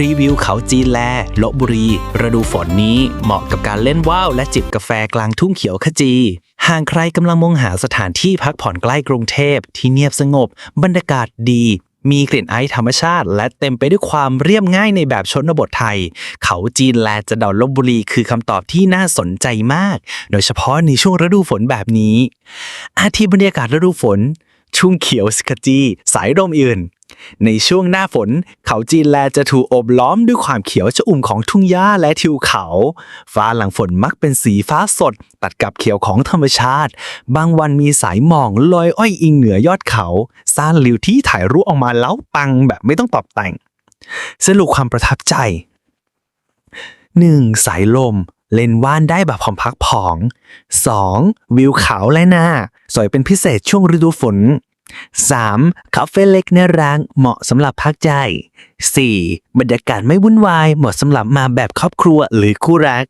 รีวิวเขาจีนแลลบบุรีฤดูฝนนี้เหมาะกับการเล่นว่าวและจิบกาแฟกลางทุ่งเขียวขจีหากใครกำลังมองหาสถานที่พักผ่อนใกล้กรุงเทพที่เงียบสงบ บรรยากาศดี มีกลิ่นไอธรรมชาติ และเต็มไปด้วยความเรียบง่ายในแบบชนบทไทย เขาจีนแลจะดอนลบบุรีคือคำตอบที่น่าสนใจมาก โดยเฉพาะในช่วงฤดูฝนแบบนี้ อาทิบรรยากาศฤดูฝน ชุ่งเขียวสกจี สายลมอื่น ในช่วงหน้าฝน เขาจีนแลจะถูกโอบล้อมด้วยความเขียวชอุ่มของทุ่งหญ้าและทิวเขา ฟ้าหลังฝนมักเป็นสีฟ้าสด ตัดกับเขียวของธรรมชาติ บางวันมีสายหมองลอยอ้อยอิงเหนือยอดเขาสร้างริวที่ถ่ายรูปออกมาแล้วปังแบบไม่ต้องตอบแต่ง สรุปความประทับใจ 1. สายลม เล่นว่านได้แบบพร้อมพักผ่อง 2. วิวเขาและหน้า สวยเป็นพิเศษช่วงฤดูฝน 3. คาเฟ่เล็กน่ารักเหมาะสำหรับพักใจ 4. บรรยากาศไม่วุ่นวายเหมาะสำหรับมาแบบครอบครัวหรือคู่รัก